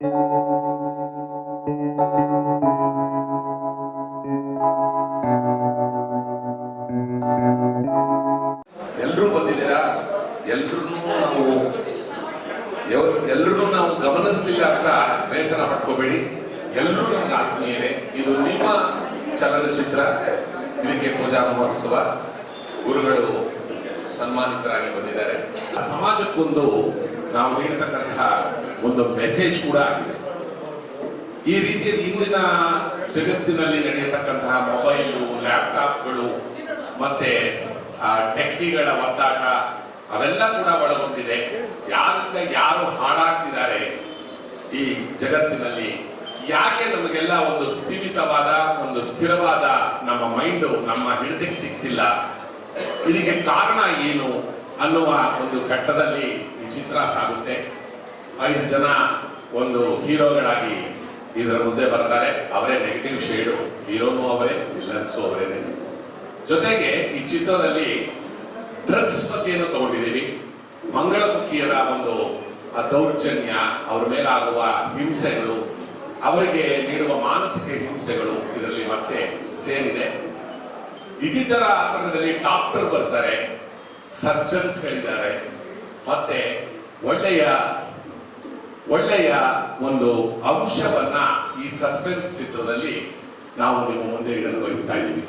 ಎಲ್ಲರೂ ನಾವು ನೀಡತಕ್ಕಂತಹ ಒಂದು ಮೆಸೇಜ್ ಕೂಡ ಆಗಿದೆ. ಈ ರೀತಿಯಲ್ಲಿ ಇಂದಿನ ಜಗತ್ತಿನಲ್ಲಿ ನಡೆಯತಕ್ಕಂತಹ ಮೊಬೈಲು ಲ್ಯಾಪ್ಟಾಪ್ಗಳು ಮತ್ತೆ ಆ, ಟೆಕ್ಕಿಗಳ ಒತ್ತಾಟ ಅವೆಲ್ಲ ಕೂಡ ಒಳಗೊಂಡಿದೆ. ಯಾರಿಂದ ಯಾರು ಹಾಳಾಗ್ತಿದ್ದಾರೆ ಈ ಜಗತ್ತಿನಲ್ಲಿ? ಯಾಕೆ ನಮಗೆಲ್ಲ ಒಂದು ಸ್ಥಿಮಿತವಾದ ಒಂದು ಸ್ಥಿರವಾದ ನಮ್ಮ ಮೈಂಡು ನಮ್ಮ ಹಿಡಿತಕ್ಕೆ ಸಿಗ್ತಿಲ್ಲ ಇದಕ್ಕೆ ಕಾರಣ ಏನು? ಅನ್ನುವ ಒಂದು ಘಟ್ಟದಲ್ಲಿ ಈ ಚಿತ್ರ ಸಾಗುತ್ತೆ. ಐದು ಜನ ಒಂದು ಹೀರೋಗಳಾಗಿ ಇದರ ಮುಂದೆ ಬರ್ತಾರೆ. ಅವರೇ ನೆಗೆಟಿವ್ ಶೇಡು ಹೀರೋನು ಅವರೇ ವಿಲ್ಲನ್ಸು ಅವರೇನೆ ಜೊತೆಗೆ ಈ ಚಿತ್ರದಲ್ಲಿ ಡ್ರಗ್ಸ್ ಬಗ್ಗೆಯನ್ನು ತಗೊಂಡಿದ್ದೀವಿ. ಮಂಗಳಮುಖಿಯರ ಒಂದು ದೌರ್ಜನ್ಯ, ಅವ್ರ ಮೇಲಾಗುವ ಹಿಂಸೆಗಳು, ಅವರಿಗೆ ನೀಡುವ ಮಾನಸಿಕ ಹಿಂಸೆಗಳು ಇದರಲ್ಲಿ ಮತ್ತೆ ಸೇರಿದೆ. ಇತರ ಆತಂಕದಲ್ಲಿ ಡಾಕ್ಟರ್ ಬರ್ತಾರೆ. ಸರ್ಜನ್ಸ್ ಗಳಿದ್ದಾರೆ ಮತ್ತೆ ಒಳ್ಳೆಯ ಒಳ್ಳೆಯ ಒಂದು ಅಂಶವನ್ನ ಈ ಸಸ್ಪೆನ್ಸ್ ಚಿತ್ರದಲ್ಲಿ ನಾವು ನಿಮ್ಮ ಮುಂದೆ ಇಡಲು ಬಯಸ್ತಾ ಇದ್ದೀವಿ.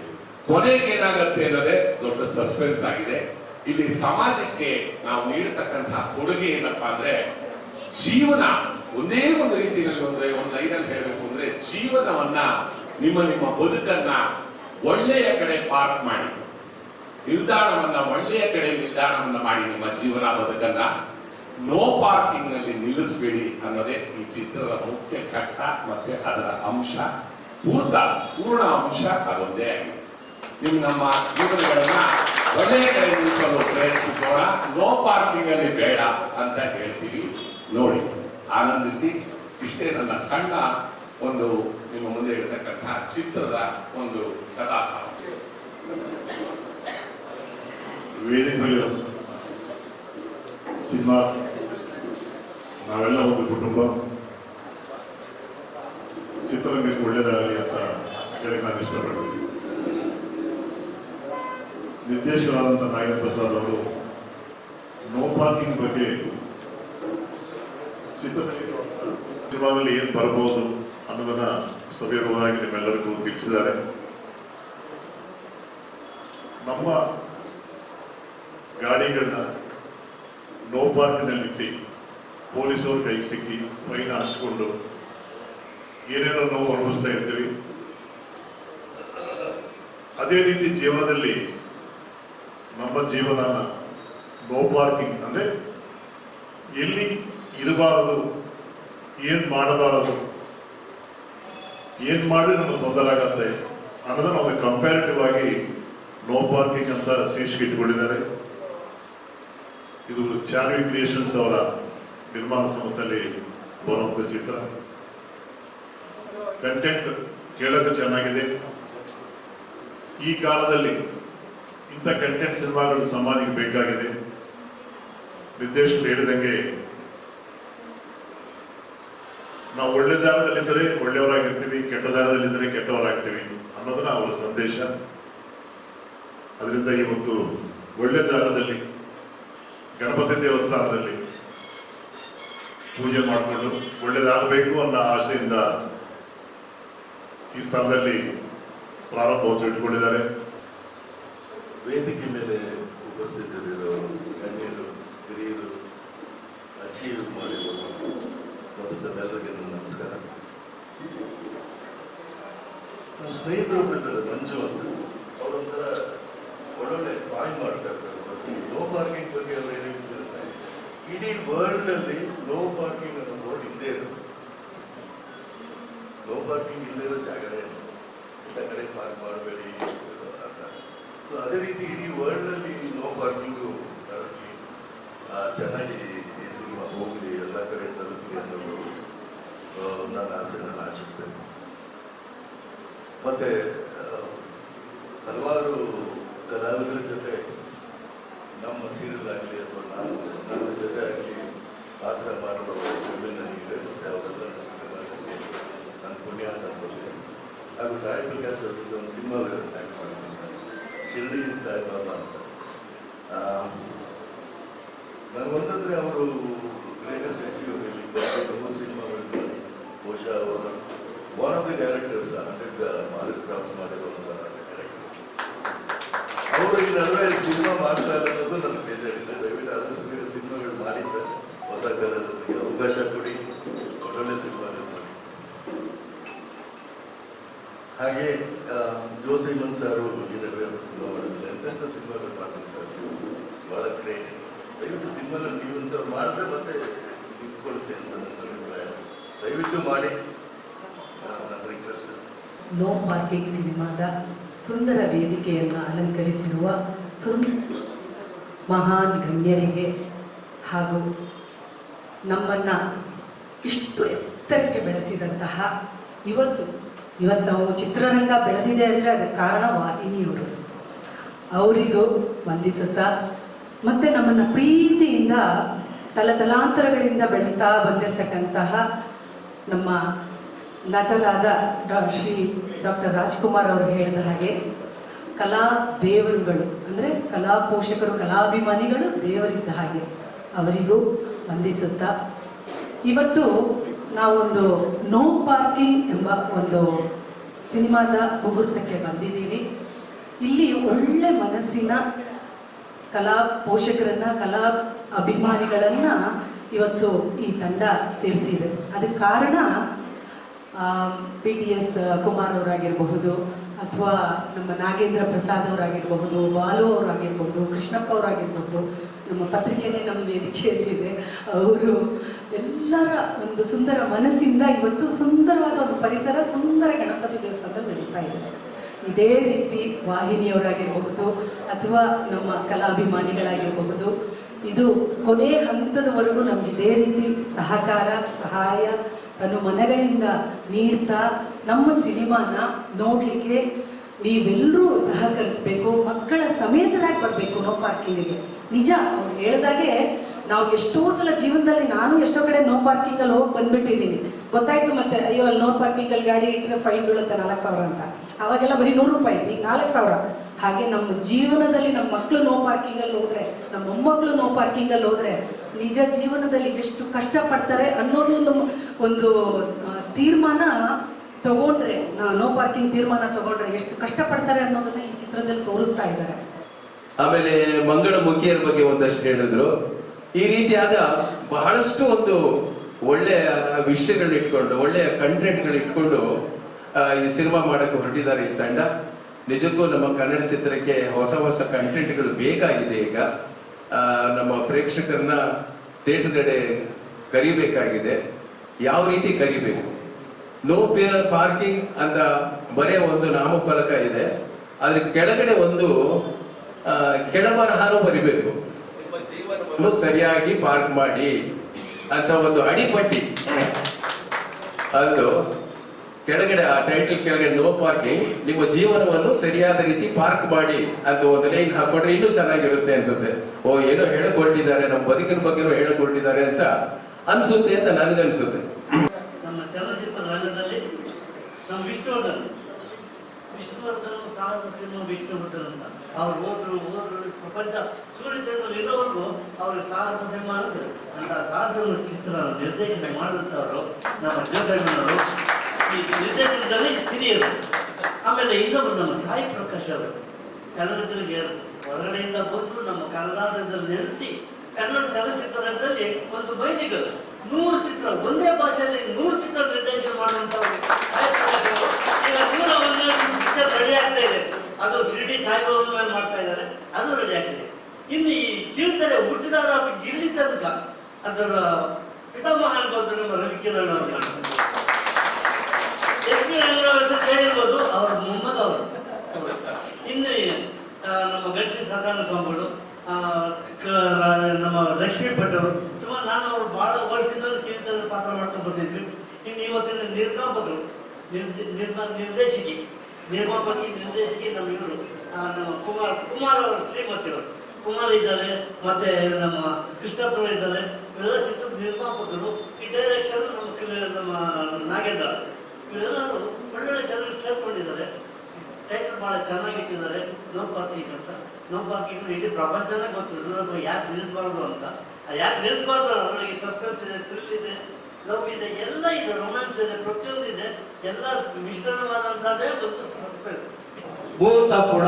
ಕೊನೆಗೆ ಏನಾಗತ್ತೆ ಅನ್ನೋದೇ ದೊಡ್ಡ ಸಸ್ಪೆನ್ಸ್ ಆಗಿದೆ. ಇಲ್ಲಿ ಸಮಾಜಕ್ಕೆ ನಾವು ನೀಡತಕ್ಕಂತಹ ಕೊಡುಗೆ ಏನಪ್ಪಾ ಅಂದ್ರೆ, ಜೀವನ ಒಂದೇ ಒಂದು ರೀತಿಯಲ್ಲಿ ಅಂದ್ರೆ ಒಂದು ಲೈನಲ್ಲಿ ಹೇಳಬೇಕು ಅಂದ್ರೆ ಜೀವನವನ್ನ ನಿಮ್ಮ ನಿಮ್ಮ ಬದುಕನ್ನ ಒಳ್ಳೆಯ ಕಡೆ ಪಾರ್ಕ್ ಮಾಡಿ. ನಿಲ್ದಾಣವನ್ನ ಒಳ್ಳೆಯ ಕಡೆ ನಿಲ್ದಾಣವನ್ನ ಮಾಡಿ ನಿಮ್ಮ ಜೀವನ ಬದುಕನ್ನ ನೋ ಪಾರ್ಕಿಂಗ್ನಲ್ಲಿ ನಿಲ್ಲಿಸಬೇಡಿ ಅನ್ನೋದೇ ಈ ಚಿತ್ರದ ಮುಖ್ಯ ಘಟ್ಟ ಮತ್ತೆ ಅದರ ಅಂಶ. ಪೂರ್ತ, ಪೂರ್ಣ ಅಂಶ ಅದೊಂದೇ ಆಗಿದೆ. ನೀವು ನಮ್ಮ ಜೀವನಗಳನ್ನ ಒಳ್ಳೆಯ ಕಡೆ ನಿಲ್ಲಿಸಲು ಪ್ರಯತ್ನಿಸೋಣ ನೋ ಪಾರ್ಕಿಂಗ್ ಅಲ್ಲಿ ಬೇಡ ಅಂತ ಹೇಳ್ತೀವಿ. ನೋಡಿ, ಆನಂದಿಸಿ, ಇಷ್ಟೇ ನನ್ನ ಸಣ್ಣ ಒಂದು ನಿಮ್ಮ ಮುಂದೆ ಇರತಕ್ಕಂತಹ ಚಿತ್ರದ ಒಂದು ಕಥಾ ಸಾಮಗ್ರಿ ವೇದಿಕೆ ಮೇಲೆ ಸಿನಿಮಾ, ನಾವೆಲ್ಲ ಒಂದು ಕುಟುಂಬ. ಚಿತ್ರರಂಗಕ್ಕೆ ಒಳ್ಳೆಯದಾಗಲಿ ಅಂತ ಹೇಳಿ ನಾನು ಇಷ್ಟಪಡ್ತೀನಿ ನಿರ್ದೇಶಕರಾದಂಥ ನಾಗೇಂದ್ರ ಪ್ರಸಾದ್ ಅವರು ನೋ ಪಾರ್ಕಿಂಗ್ ಬಗ್ಗೆ ಚಿತ್ರದಲ್ಲಿ ಏನು ಬರ್ಬೋದು ಅನ್ನೋದನ್ನ ಸವಿರವಾಗಿ ನಿಮ್ಮೆಲ್ಲರಿಗೂ ತಿಳಿಸಿದ್ದಾರೆ. ನಮ್ಮ ಗಾಡಿಗಳನ್ನ ನೋ ಪಾರ್ಕ್ನಲ್ಲಿಟ್ಟು ಪೊಲೀಸರು ಕೈ ಸಿಕ್ಕಿ ಫೈನ್ ಹಾಕ್ಸ್ಕೊಂಡು ಏನೇನೋ ನಾವು ಅನುಭವಿಸ್ತಾ ಇರ್ತೀವಿ. ಅದೇ ರೀತಿ ಜೀವನದಲ್ಲಿ ನಮ್ಮ ಜೀವನ ನೋ ಪಾರ್ಕಿಂಗ್ ಅಂದರೆ ಎಲ್ಲಿ ಇರಬಾರದು, ಏನು ಮಾಡಬಾರದು, ಏನು ಮಾಡಿ ನಮಗೆ ತೊಂದರೆ ಅನ್ನೋದನ್ನು ನಮಗೆ ಕಂಪ್ಯಾರಿಟಿವ್ ಆಗಿ ನೋ ಪಾರ್ಕಿಂಗ್ ಅಂತ ಶೀರ್ಷಿಕೆ ಇಟ್ಕೊಂಡಿದ್ದಾರೆ. ಇದು ಚಾರ್ವಿ ಕ್ರಿಯೇಷನ್ಸ್ ಅವರ ನಿರ್ಮಾಣ ಸಂಸ್ಥೆಯಲ್ಲಿ ಬರುವಂತ ಚಿತ್ರ. ಕಂಟೆಂಟ್ ಕೇಳೋಕೆ ಚೆನ್ನಾಗಿದೆ. ಈ ಕಾಲದಲ್ಲಿ ಇಂಥ ಕಂಟೆಂಟ್ ಸಿನಿಮಾಗಳು ಸಮಾಜಕ್ಕೆ ಬೇಕಾಗಿದೆ. ನಿರ್ದೇಶಕರು ಹೇಳಿದಂಗೆ ನಾವು ಒಳ್ಳೆ ದಾರದಲ್ಲಿದ್ದರೆ ಒಳ್ಳೆಯವರಾಗಿರ್ತೀವಿ, ಕೆಟ್ಟ ದಾರದಲ್ಲಿದ್ದರೆ ಕೆಟ್ಟವರಾಗ್ತೀವಿ ಅನ್ನೋದನ್ನ ಅವರ ಸಂದೇಶ. ಅದರಿಂದ ಇವತ್ತು ಒಳ್ಳೆ ದಾರದಲ್ಲಿ ಗಣಪತಿ ದೇವಸ್ಥಾನದಲ್ಲಿ ಪೂಜೆ ಮಾಡಿಕೊಂಡು ಒಳ್ಳೇದಾಗಬೇಕು ಅನ್ನೋ ಆಶೆಯಿಂದ ಈ ಸ್ಥಳದಲ್ಲಿ ಪ್ರಾರಂಭೋತ್ಸವ ಇಟ್ಕೊಂಡಿದ್ದಾರೆ. ವೇದಿಕೆ ಮೇಲೆ ಉಪಸ್ಥಿತರಿರೋ ಗಣ್ಯರು, ಹಿರಿಯರು ಅಚೀವ್ ನನ್ನ ನಮಸ್ಕಾರ. ನಮ್ಮ ಸ್ನೇಹಿತರು ಒಬ್ಬರಿದ್ದಾರೆ ಮಂಜು ಅಂತ. ಅವರೊಂಥರ ಒಳ್ಳೊಳ್ಳೆ ಮಾಡ್ತಾ ಇರ್ತಾರೆ ಲೋ ಪಾರ್ಕಿಂಗ್ ಬಗ್ಗೆ ಅವರು ಏನು ಹೇಳ್ತಿರ್ತಾರೆ ಇಡೀ ವರ್ಲ್ಡ್ ಅಲ್ಲಿ ಲೋ ಪಾರ್ಕಿಂಗ್ ಅನ್ನೋ ಬೋರ್ಡ್ ಇಲ್ಲದೆ ಇರುತ್ತೆ ಲೋ ಪಾರ್ಕಿಂಗ್ ಇಲ್ಲದೇ ಇರೋ ಜಾಗನೇ ಇಲ್ಲ. ಕಡೆ ಪಾರ್ಕ್ ಮಾಡಬೇಡಿ ಅಂತ. ಸೊ ಅದೇ ರೀತಿ ಇಡೀ ವರ್ಲ್ಡ್ ಅಲ್ಲಿ ನೋ ಪಾರ್ಕಿಂಗು ಚೆನ್ನಾಗಿ ಈ ಸಿನಿಮಾ ಹೋಗಲಿ ಎಲ್ಲ ಕಡೆ ತಲುಪಲಿ ಅನ್ನೋದು ನನ್ನ ಆಸೆ ನಾನು ಆಶಿಸ್ತೇನೆ. ಮತ್ತೆ ಹಲವಾರು ಕಲಾವಿದರ ಜೊತೆ ನಮ್ಮ ಸೀರಿಯಲ್ ಆಗಲಿ ಅಥವಾ ನಾನು ನನ್ನ ಜೊತೆ ಆಗಲಿ ಪಾತ್ರ ಮಾಡುವ ಒಮ್ಮೆ ನನಗಿದೆ ಮತ್ತು ನನ್ನ ಪುಣ್ಯ ಅಂತ ಅನ್ಕೋತೀನಿ ಹಾಗೂ ಅವರ ಜೊತೆ ಒಂದು ಸಿನಿಮಾ ಬೇರೆ ಆ್ಯಕ್ಟ್ ಮಾಡಿದ್ದೀನಿ ಶಿರ್ಡಿ ಅಂತ. ನಾನು ಒಂದಂದರೆ ಅವರು ಗ್ರೇಟೆಸ್ಟ್ ಎಕ್ಸಿಬ್ಯೂಟಿಯಲ್ಲಿ ಮೂರು ಸಿನಿಮಾಗಳಲ್ಲಿ ಬಹುಶಃ ಅವರು. One of the characters hundred mark cross ಮಾಡಿರೋ ಒಂದು ಈ ನಡುವೆ ಸಿನಿಮಾ ಮಾಡ್ತಾ ಇರೋದು ನನ್ನ ಬೇಜಾರಿಲ್ಲ ದಯವಿಟ್ಟು ಆದಷ್ಟು ಬೇಗ ಸಿನಿಮಾಗಳು ಮಾಡಿ ಸರ್. ಹೊಸ ಕಾಲದಲ್ಲಿ ಅವಕಾಶ ಕೊಡಿ. ಒಳ್ಳೊಳ್ಳೆ ಸಿನಿಮಾಗಳು ಮಾಡಿ. ಹಾಗೆ ಆ, ಜೋಸಿ ಮನ್ ಸರ್ ಬಗ್ಗೆ ನಡುವೆ ಸಿನಿಮಾ ಮಾಡಿದ್ರೆ ಎಂತೆಂಥ ಸಿನಿಮಾಗಳು ಮಾಡ್ತೀನಿ ಸರ್ ಭಾಳ ಗ್ರೇಟ್ ದಯವಿಟ್ಟು ಸಿನಿಮಾಗಳು ನೀವಂತ ಮಾಡಿದ್ರೆ ಮತ್ತೆ ನಿಂತ್ಕೊಳುತ್ತೆ ಅಂತ ಅಭಿಪ್ರಾಯ. ದಯವಿಟ್ಟು ಮಾಡಿ. ನನ್ನ ರಿಕ್ವೆಸ್ಟ್ ನೋ ಪಾರ್ಕಿಂಗ್ ಸಿನಿಮಾದ ಸುಂದರ ವೇದಿಕೆಯನ್ನು ಅಲಂಕರಿಸಿರುವ ಸುಂದ ಮಹಾನ್ ಗಣ್ಯರಿಗೆ ಹಾಗೂ ನಮ್ಮನ್ನು ಇಷ್ಟು ಎತ್ತರಕ್ಕೆ ಬೆಳೆಸಿದಂತಹ ಇವತ್ತು ಇವತ್ತು ನಾವು ಚಿತ್ರರಂಗ ಬೆಳೆದಿದೆ ಅಂದರೆ ಅದಕ್ಕೆ ಕಾರಣ ವಾಹಿನಿಯವರು. ಅವರಿಗೂ ವಂದಿಸುತ್ತಾ ಮತ್ತು ನಮ್ಮನ್ನು ಪ್ರೀತಿಯಿಂದ ತಲತಲಾಂತರಗಳಿಂದ ಬೆಳೆಸ್ತಾ ಬಂದಿರತಕ್ಕಂತಹ ನಮ್ಮ ನಟರಾದ ಡಾ ಶ್ರೀ ಡಾಕ್ಟರ್ ರಾಜ್ಕುಮಾರ್ ಅವರು ಹೇಳಿದ ಹಾಗೆ, ಕಲಾ ದೇವರುಗಳು, ಅಂದರೆ ಕಲಾ ಪೋಷಕರು, ಕಲಾಭಿಮಾನಿಗಳು ದೇವರಿದ್ದ ಹಾಗೆ ಅವರಿಗೂ ವಂದಿಸುತ್ತಾ, ಇವತ್ತು ನಾವೊಂದು ನೋ ಪಾರ್ಕಿಂಗ್ ಎಂಬ ಒಂದು ಸಿನಿಮಾದ ಮುಹೂರ್ತಕ್ಕೆ ಬಂದಿದ್ದೀವಿ. ಇಲ್ಲಿ ಒಳ್ಳೆ ಮನಸ್ಸಿನ ಕಲಾ ಪೋಷಕರನ್ನ, ಕಲಾ ಅಭಿಮಾನಿಗಳನ್ನ ಇವತ್ತು ಈ ತಂಡ ಸೇರಿಸಿದೆ. ಅದಕ್ಕೆ ಕಾರಣ ಪಿ ಟಿ ಎಸ್ ಕುಮಾರ್ ಅವರಾಗಿರಬಹುದು ಅಥವಾ ನಮ್ಮ ನಾಗೇಂದ್ರ ಪ್ರಸಾದ್ ಅವರಾಗಿರಬಹುದು, ಬಾಲು ಅವರಾಗಿರ್ಬೋದು ಕೃಷ್ಣಪ್ಪ ಅವರಾಗಿರ್ಬೋದು ನಮ್ಮ ಪತ್ರಿಕೆನೇ ನಮ್ಮ ವೇದಿಕೆಯಲ್ಲಿದೆ. ಅವರು ಎಲ್ಲರ ಒಂದು ಸುಂದರ ಮನಸ್ಸಿಂದ ಇವತ್ತು ಸುಂದರವಾದ ಒಂದು ಪರಿಸರ, ಸುಂದರ ಗಣಪತಿ ದೇವಸ್ಥಾನದಲ್ಲಿ ನಡೀತಾ ಇದೆ. ಇದೇ ರೀತಿ ವಾಹಿನಿಯವರಾಗಿರಬಹುದು ಅಥವಾ ನಮ್ಮ ಕಲಾಭಿಮಾನಿಗಳಾಗಿರಬಹುದು ಇದು ಕೊನೆ ಹಂತದವರೆಗೂ ನಮ್ಗೆ ಇದೇ ರೀತಿ ಸಹಕಾರ, ಸಹಾಯ ತನ್ನ ಮನಗಳಿಂದ ನೀಡ್ತಾ ನಮ್ಮ ಸಿನಿಮಾನ ನೋಡಲಿಕ್ಕೆ ನೀವೆಲ್ಲರೂ ಸಹಕರಿಸಬೇಕು, ಮಕ್ಕಳ ಸಮೇತರಾಗಿ ಬರಬೇಕು ನೋ ಪಾರ್ಕಿಂಗಿಗೆ. ನಿಜ, ಅವ್ರು ಹೇಳ್ದಾಗೆ ನಾವು ಎಷ್ಟೋ ಸಲ ಜೀವನದಲ್ಲಿ ನಾನು ಎಷ್ಟೋ ಕಡೆ ನೋ ಪಾರ್ಕಿಂಗಲ್ಲಿ ಹೋಗಿ ಬಂದ್ಬಿಟ್ಟಿದ್ದೀನಿ. ಗೊತ್ತಾಯ್ತು ಮತ್ತೆ, ಅಯ್ಯೋ, ಅಲ್ಲಿ ನೋ ಪಾರ್ಕಿಂಗಲ್ಲಿ ಗಾಡಿ ಇಟ್ಟರೆ ಫೈನ್ ಬೀಳುತ್ತೆ ನಾಲ್ಕು ಸಾವಿರ ಅಂತ. ಅವಾಗೆಲ್ಲ ಬರೀ ನೂರು ರೂಪಾಯಿ, ಈಗ ನಾಲ್ಕು ಸಾವಿರ. ಹಾಗೆ ನಮ್ಮ ಜೀವನದಲ್ಲಿ ನಮ್ಮ ಮಕ್ಕಳು ನೋ ಪಾರ್ಕಿಂಗಲ್ಲಿ ಹೋದ್ರೆ, ನಮ್ಮ ಮೊಮ್ಮಕ್ಕಳು ನೋ ಪಾರ್ಕಿಂಗಲ್ಲಿ ಹೋದ್ರೆ ನಿಜ ಜೀವನದಲ್ಲಿ ಎಷ್ಟು ಕಷ್ಟಪಡ್ತಾರೆ ಅನ್ನೋದು ಒಂದು ಒಂದು ತೀರ್ಮಾನ ತಗೊಂಡ್ರೆ ನಾ- ಪಾರ್ಕಿಂಗ್ ತೀರ್ಮಾನ ತಗೊಂಡ್ರೆ ಎಷ್ಟು ಕಷ್ಟಪಡ್ತಾರೆ ಅನ್ನೋದನ್ನ ಈ ಚಿತ್ರದಲ್ಲಿ ತೋರಿಸ್ತಾ ಇದ್ದಾರೆ. ಆಮೇಲೆ ಮಂಗಳ ಮುಖಿಯರ ಬಗ್ಗೆ ಒಂದಷ್ಟು ಹೇಳಿದ್ರು. ಈ ರೀತಿಯಾದ ಬಹಳಷ್ಟು ಒಂದು ಒಳ್ಳೆಯ ವಿಷಯಗಳನ್ನ ಇಟ್ಕೊಂಡು ಒಳ್ಳೆಯ ಕಂಟೆಂಟ್ಗಳು ಇಟ್ಕೊಂಡು ಈ ಸಿನಿಮಾ ಮಾಡಕ್ಕೆ ಹೊರಟಿದ್ದಾರೆ ಈ ತಂಡ. ನಿಜಕ್ಕೂ ನಮ್ಮ ಕನ್ನಡ ಚಿತ್ರಕ್ಕೆ ಹೊಸ ಹೊಸ ಕಂಟೆಂಟ್ಗಳು ಬೇಕಾಗಿದೆ ಈಗ. ನಮ್ಮ ಪ್ರೇಕ್ಷಕರನ್ನ ಥಿಯೇಟರ್ಗಡೆ ಕರಿಬೇಕಾಗಿದೆ. ಯಾವ ರೀತಿ ಕರಿಬೇಕು? ನೋ ಪಾರ್ಕಿಂಗ್ ಅಂತ ಬರೇ ಒಂದು ನಾಮಫಲಕ ಇದೆ. ಅದ್ರ ಕೆಳಗಡೆ ಒಂದು ಕೆಳಬರಹಾನು ಬರಿಬೇಕು. ಸರಿಯಾಗಿ ಪಾರ್ಕ್ ಮಾಡಿ ಅಂತ ಒಂದು ಅಡಿಪಟ್ಟಿ. ಅದು ಕೆಳಗಡೆ ಆ ಟೈಟಲ್ ಕೆಳಗಡೆ ನೋ ಪಾರ್ಕಿಂಗ್ ನಿಮ್ಮ ಜೀವನವನ್ನು ಸರಿಯಾದ ರೀತಿ ಪಾರ್ಕ್ ಮಾಡಿ ಅಂತ ಒಂದು ಲೈನ್ ಹಾಕೊಂಡ್ರೆ ಇನ್ನೂ ಚೆನ್ನಾಗಿರುತ್ತೆ ಅನ್ಸುತ್ತೆ. ಓ, ಏನೋ ಹೇಳಿಕೊಂಡಿದ್ದಾರೆ, ನಮ್ಮ ಬದುಕಿನ ಬಗ್ಗೆನೂ ಹೇಳಿಕೊಂಡಿದ್ದಾರೆ ಅಂತ ಅನ್ಸುತ್ತೆ ಅಂತ ನನಗನ್ಸುತ್ತೆ ನಮ್ಮ ಚಲನಚಿತ್ರ ರಂಗದಲ್ಲಿ ನಮ್ಮ ವಿಷ್ಣುವರ್ಧನ್. ಸಾಹಸ ಸಿನಿಮಾ ವಿಷ್ಣುವರ್ಧನ್ ಅಂತ. ಅವ್ರು ಓದ್ರು ಓದ್ರು ಪ್ರಪಂಚ ಸೂರ್ಯಚಂದ್ರ ಇರೋವರೆಗೂ ಅವ್ರಿಗೆ ಸಾಹಸ ಸಿನಿಮಾ ಅಂತ. ಸಾಹಸ ಚಿತ್ರ ನಿರ್ದೇಶನ ಮಾಡಿದಂಥವ್ರು ನಮ್ಮ ಜ್ಯೋತಿರ್ಮನವರು. ಈ ನಿರ್ದೇಶನದಲ್ಲಿ ಹಿರಿಯರು, ಆಮೇಲೆ ಇನ್ನೊಬ್ಬರು ನಮ್ಮ ಸಾಯಿ ಪ್ರಕಾಶ್ ಅವರು ಕನ್ನಡದಲ್ಲಿ ಹೊರಗಡೆಯಿಂದ ಬಂದು ನಮ್ಮ ಕನ್ನಡದಲ್ಲಿ ನೆಲೆಸಿ ಕನ್ನಡ ಚಲನಚಿತ್ರರಂಗದಲ್ಲಿ ಒಂದು ಬೈದಿಗರು, ನೂರು ಚಿತ್ರ, ಒಂದೇ ಭಾಷೆಯಲ್ಲಿ ನೂರು ಚಿತ್ರ ನಿರ್ದೇಶನ ಮಾಡುವಂಥವ್ರು ರೆಡಿ ಆಗ್ತಾ ಇದೆ. ಅದು ಶಿರ್ಡಿ ಸಾಯಿಬಾಬಾ ಮೇಲೆ ಮಾಡ್ತಾ ಇದ್ದಾರೆ. ಅದು ರೆಡಿ ಆಗ್ತಿದೆ ಇನ್ನು ಈ ಕಿರುತೆರೆ ಹುಟ್ಟಿದಾರ ಇಲ್ಲಿ ತನಕ ಅದರ ಪಿತಾಮಹ ಅನ್ಬೋದು ನಮ್ಮ ರವಿಕಿರಣ್ ಅವರು ಪಿ ರಂಗರಾವ್ ಹೆಸರು ಕೇಳಿರ್ಬೋದು, ಅವ್ರ ಮೊಮ್ಮಗ ಅವರು ಇನ್ನು ನಮ್ಮ ಗಡ್ಸಿ ಸಾಧಾರಣ ಸ್ವಾಮಿಗಳು ನಮ್ಮ ಲಕ್ಷ್ಮೀ ಭಟ್ ಅವರು ಸುಮಾರು ನಾನು ಅವರು ಬಹಳ ವರ್ಷದಿಂದ ಕೀರ್ತನ ಪಾತ್ರ ಮಾಡ್ಕೊಂಡು ಬರ್ತಿದ್ವಿ. ಇನ್ನು ಇವತ್ತಿನ ನಿರ್ಮಾಪಕರು ನಿರ್ಮಾ, ನಿರ್ದೇಶಕಿ, ನಿರ್ಮಾಪಕಿ, ನಿರ್ದೇಶಕಿ ನಮ್ಮ ಇವರು ನಮ್ಮ ಕುಮಾರ್ ಕುಮಾರ್ ಅವರು ಶ್ರೀಮತಿಯವರು ಕುಮಾರ್ ಇದ್ದಾರೆ, ಮತ್ತೆ ನಮ್ಮ ಕೃಷ್ಣಪ್ಪ ಇದ್ದಾರೆ. ಇವೆಲ್ಲ ಚಿತ್ರದ ನಿರ್ಮಾಪಕರು, ಈ ಡೈರೆಕ್ಷನ್ ನಮ್ಮ ನಮ್ಮ ನಾಗೇಂದ್ರ. ಇವರೆಲ್ಲರೂ ಒಳ್ಳೊಳ್ಳೆ ಜನರು ಸೇರ್ಕೊಂಡಿದ್ದಾರೆ. ಟೈಟಲ್ ಭಾಳ ಚೆನ್ನಾಗಿಟ್ಟಿದ್ದಾರೆ. ನೋ ಪಾರ್ಕಿಂಗ್ ಅಂತ. ನೋ ಪಾರ್ಕಿಂಗ್ ಇಡೀ ಪ್ರಪಂಚನೇ ಗೊತ್ತು. ಎಲ್ಲರಿಗೂ ಯಾಕೆ ನಿಲ್ಲಿಸಬಾರ್ದು ಅಂತ. ಯಾಕೆ ನಿಲ್ಲಿಸಬಾರ್ದು ಅವರಿಗೆ ಸಸ್ಪೆನ್ಸ್ ಇದೆ ಥ್ರಿಲ್ ಇದೆ ಲವ್ ಇದೆ, ಎಲ್ಲ ಇದೆ ರೊಮ್ಯಾನ್ಸ್ ಇದೆ, ಪ್ರತಿಯೊಂದು ಇದೆ. ಎಲ್ಲ ಮಿಶ್ರಣವಾದಂಥದ್ದೇ ಒಂದು ಸಸ್ಪೆನ್ಸ್ ಭೂತ ಕೂಡ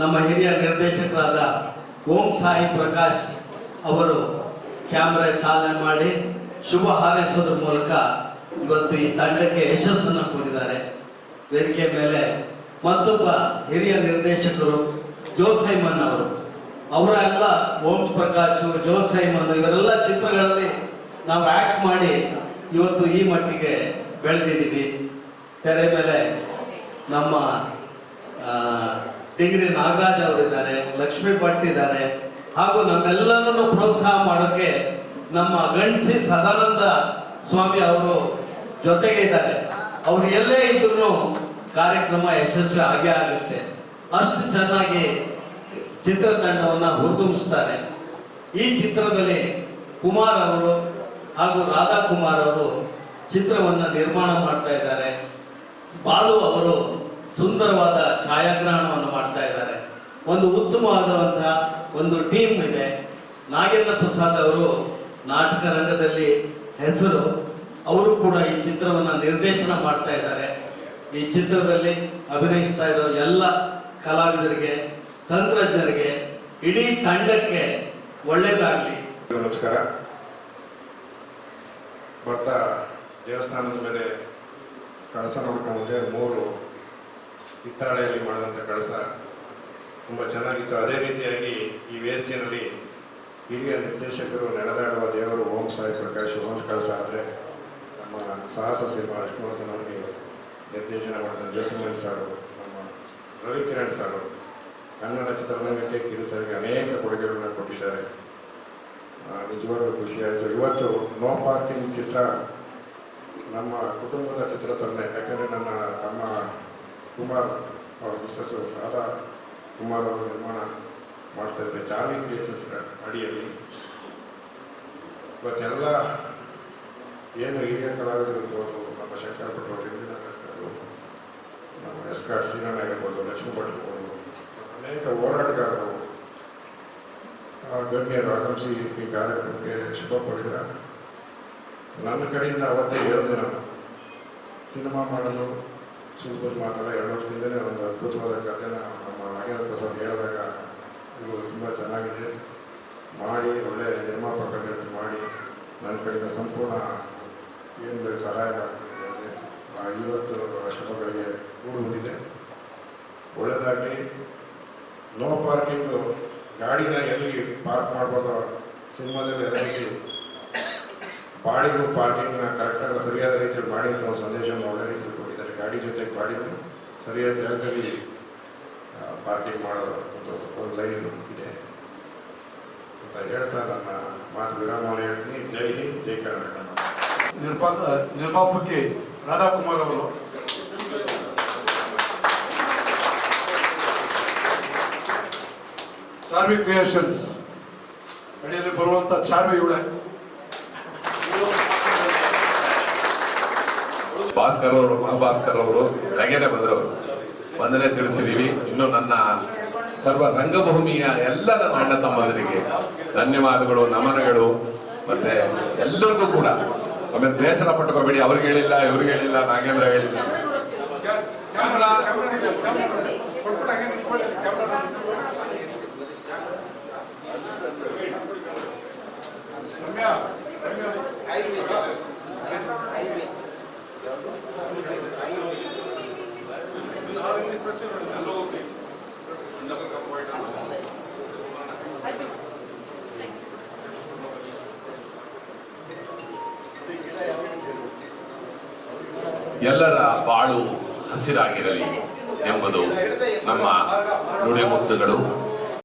ನಮ್ಮ ಹಿರಿಯ ನಿರ್ದೇಶಕರಾದ ಓಂ ಸಾಯಿ ಪ್ರಕಾಶ್ ಅವರು ಕ್ಯಾಮ್ರಾ ಚಾಲನೆ ಮಾಡಿ ಶುಭ ಹಾರೈಸೋದ್ರ ಮೂಲಕ ಇವತ್ತು ಈ ತಂಡಕ್ಕೆ ಯಶಸ್ಸನ್ನು ಕೋರಿದ್ದಾರೆ ವೇದಿಕೆ ಮೇಲೆ ಮತ್ತೊಬ್ಬ ಹಿರಿಯ ನಿರ್ದೇಶಕರು ಜೋಸೈಮನ್ ಅವರು. ಅವರ ಎಲ್ಲ ಓಂ ಪ್ರಕಾಶ್ ಜೋಸೈಮನ್, ಇವರೆಲ್ಲ ಚಿತ್ರಗಳಲ್ಲಿ ನಾವು ಆಕ್ಟ್ ಮಾಡಿ ಇವತ್ತು ಈ ಮಟ್ಟಿಗೆ ಬೆಳೆದಿದ್ದೀವಿ. ತೆರೆ ಮೇಲೆ ನಮ್ಮ ಡಿಗ್ರಿ ನಾಗರಾಜ್ ಅವರಿದ್ದಾರೆ ಲಕ್ಷ್ಮೀ ಭಟ್ ಇದ್ದಾರೆ. ಹಾಗೂ ನಮ್ಮೆಲ್ಲರನ್ನು ಪ್ರೋತ್ಸಾಹ ಮಾಡೋಕೆ ನಮ್ಮ ಗಂಡಸಿ ಸದಾನಂದ ಸ್ವಾಮಿ ಅವರು ಜೊತೆಗೆ ಇದ್ದಾರೆ ಅವ್ರು ಎಲ್ಲೇ ಇದ್ರು ಕಾರ್ಯಕ್ರಮ ಯಶಸ್ವಿ ಆಗೇ ಆಗುತ್ತೆ. ಅಷ್ಟು ಚೆನ್ನಾಗಿ ಚಿತ್ರತಂಡವನ್ನ ಹುರಿದುಂಬಿಸ್ತಾರೆ. ಈ ಚಿತ್ರದಲ್ಲಿ ಕುಮಾರ್ ಅವರು ಹಾಗೂ ರಾಧಾ ಕುಮಾರ್ ಅವರು ಚಿತ್ರವನ್ನ ನಿರ್ಮಾಣ ಮಾಡ್ತಾ ಇದ್ದಾರೆ. ಬಾಲು ಅವರು ಸುಂದರವಾದ ಛಾಯಾಗ್ರಹಣವನ್ನು ಮಾಡ್ತಾ ಇದ್ದಾರೆ. ಒಂದು ಉತ್ತಮವಾದಂತಹ ಒಂದು ಟೀಮ್ ಇದೆ. ನಾಗೇಂದ್ರ ಪ್ರಸಾದ್ ಅವರು ನಾಟಕ ರಂಗದಲ್ಲಿ ಹೆಸರು ಅವರು ಕೂಡ ಈ ಚಿತ್ರವನ್ನ ನಿರ್ದೇಶನ ಮಾಡ್ತಾ ಇದ್ದಾರೆ. ಈ ಚಿತ್ರದಲ್ಲಿ ಅಭಿನಯಿಸ್ತಾ ಇರೋ ಎಲ್ಲ ಕಲಾವಿದರಿಗೆ, ತಂತ್ರಜ್ಞರಿಗೆ, ಇಡೀ ತಂಡಕ್ಕೆ ಒಳ್ಳೇದಾಗ್ಲಿ. ನಮಸ್ಕಾರ. ಭತ್ತ ದೇವಸ್ಥಾನದ ಮೇಲೆ ಕಳಸ ನೋಡ್ಕೊಂಡ್ರೆ ಮೂರು ಹಿತ್ತಾಳೆಯಲ್ಲಿ ಮಾಡಿದಂಥ ಕಳಸ ತುಂಬ ಚೆನ್ನಾಗಿತ್ತು. ಅದೇ ರೀತಿಯಾಗಿ ಈ ವೇದಿಕೆಯಲ್ಲಿ ಹಿರಿಯ ನಿರ್ದೇಶಕರು, ನಡೆದಾಡುವ ದೇವರು ಓಂ ಸಾಯಿ ಪ್ರಕಾಶ್, ಓಂ ಕಳಸ ಆದರೆ ನಮ್ಮ ಸಾಹಸ ಸಿನಿಮಾ ವಿಷ್ಣುವರ್ಧನ್ ಅವರಿಗೆ ನಿರ್ದೇಶನ ಮಾಡಿದ ಜೋಸಮನ್ ಸಾರು, ನಮ್ಮ ರವಿಕಿರಣ್ ಸಾರು, ಕನ್ನಡ ಚಿತ್ರರಂಗಕ್ಕೆ ಕಿರುತೆರೆಗೆ ಅನೇಕ ಕೊಡುಗೆಗಳನ್ನು ಕೊಟ್ಟಿದ್ದಾರೆ. ನಿಜವಾಗಲೂ ಖುಷಿಯಾಯಿತು ಇವತ್ತು ನೋ ಪಾರ್ಕಿಂಗ್ ಚಿತ್ರ ನಮ್ಮ ಕುಟುಂಬದ ಚಿತ್ರ ತಂದೆ, ಯಾಕಂದರೆ ನನ್ನ ತಮ್ಮ ಕುಮಾರ್ ಅವರ ಮಿಸ್ಸಸ್ ರಾಧಾ ಕುಮಾರ್ ಅವರು ನಿರ್ಮಾಣ ಮಾಡ್ತಾ ಇದ್ದಾರೆ. ಜಾವಿ ಪ್ಲೇಸಸ್ ಅಡಿಯಲ್ಲಿ. ಇವತ್ತೆಲ್ಲ ಏನು ಹಿರಿಯ ಕಲಾವಿದರು ಇರ್ಬೋದು ನಮ್ಮ ಶಂಕರ ಕಲಾವಿದರು, ನಮ್ಮ ಎಸ್ ಕಾರ್ ಶ್ರೀರಣ್ಣ ಇರ್ಬೋದು ಲಕ್ಷ್ಮೀ ಇರ್ಬೋದು ಅನೇಕ ಹೋರಾಟಗಾರರು ಗಣ್ಯರು ಆಗಮಿಸಿ ಈ ಕಾರ್ಯಕ್ರಮಕ್ಕೆ ಶುಭ ಕೋರಿದ್ರ ನನ್ನ ಕಡೆಯಿಂದ ಅವತ್ತೇ ಹೇಳಿದೆ ನಾನು ಸಿನಿಮಾ ಮಾಡಲು ಸುಲಭದ ಮಾತಲ್ಲ ಎರಡು ವರ್ಷದಿಂದಲೇ ಒಂದು ಅದ್ಭುತವಾದ ಕಥೆನ ನಮ್ಮ ನಾಗೇಂದ್ರ ಪ್ರಸಾದ್ ಹೇಳಿದಾಗ ಇದು ತುಂಬ ಚೆನ್ನಾಗಿದೆ. ಮಾಡಿ ಒಳ್ಳೆಯ ನಿರ್ಮಾಪಕ ಮಾಡಿ ನನ್ನ ಕಡೆಯಿಂದ ಸಂಪೂರ್ಣ ಏನು ಬೇಕು ಸಹಾಯ ಐವತ್ತು ಇವತ್ತು ಆ ಶುಭಗಳಿಗೆ ಕೂಡು ಬಂದಿದೆ ಒಳ್ಳೆಯದಾಗಲಿ ನೋ ಪಾರ್ಕಿಂಗು ಗಾಡಿನ ಎಲ್ಲಿ ಪಾರ್ಕ್ ಮಾಡ್ಬೋದು ಸಿನಿಮಾದಲ್ಲಿ ಎದುರಿಸಿ ಬಾಡಿಗೂ ಪಾರ್ಕಿಂಗ್ನ ಕರೆಕ್ಟಾಗಿ ಸರಿಯಾದ ರೀತಿಯಲ್ಲಿ ಮಾಡಿ ಅಂತ ಸಂದೇಶ ಒಳ್ಳೆ ರೀತಿಯಲ್ಲಿ ಕೊಟ್ಟಿದ್ದಾರೆ. ಗಾಡಿ ಜೊತೆಗೆ ಬಾಡಿಗೂ ಸರಿಯಾದ ಜಾಗದಲ್ಲಿ ಪಾರ್ಕಿಂಗ್ ಮಾಡೋ ಒಂದು ಒಂದು ಲೈನ್ ಇದೆ. ಅಂತ ಹೇಳ್ತಾ ನನ್ನ ಮಾತು ವಿರಾಮವನ್ನು ಹೇಳ್ತೀನಿ. ಜೈ ಹಿಂದ್, ಜೈ ಕರ್ನಾಟಕ. ನಿರ್ಮಾಪ ನಿರ್ಮಾಪಕಿ ರಾಧಾಕುಮಾರ್ ಅವರು. ಚಾರ್ವಿ ಕ್ರಿಯೇಷನ್ಸ್. ಅಡಿಯಲ್ಲಿ ಬರುವಂತ ಚಾರ್ವಿ ಇವಳೆ ಭಾಸ್ಕರ್ ಅವರು, ಮಹಾಭಾಸ್ಕರ್ ಅವರು ಹಾಗೇನೆ ಬಂದರು. ವಂದನೆ ತಿಳಿಸಿದೀವಿ. ಇನ್ನು ನನ್ನ ಸರ್ವ ರಂಗಭೂಮಿಯ ಎಲ್ಲ ನನ್ನ ಅಣ್ಣ ತಮ್ಮಂದರಿಗೆ ಧನ್ಯವಾದಗಳು, ನಮನಗಳು. ಮತ್ತೆ ಎಲ್ಲರಿಗೂ ಕೂಡ. ಆಮೇಲೆ ಬೇಸರ ಪಟ್ಕೋಬೇಡಿ ಅವ್ರಿಗೆ ಹೇಳಿಲ್ಲ ಇವ್ರಿಗೆ ಹೇಳಿಲ್ಲ ನಾಗೇಂದ್ರ ಹೇಳಿಲ್ಲ. ಕ್ಯಾಮ್ರಾ ಎಲ್ಲರ ಬಾಳು ಹಸಿರಾಗಿರಲಿ ಎಂಬುದು ನಮ್ಮ ನುಡಿಮುತ್ತುಗಳು.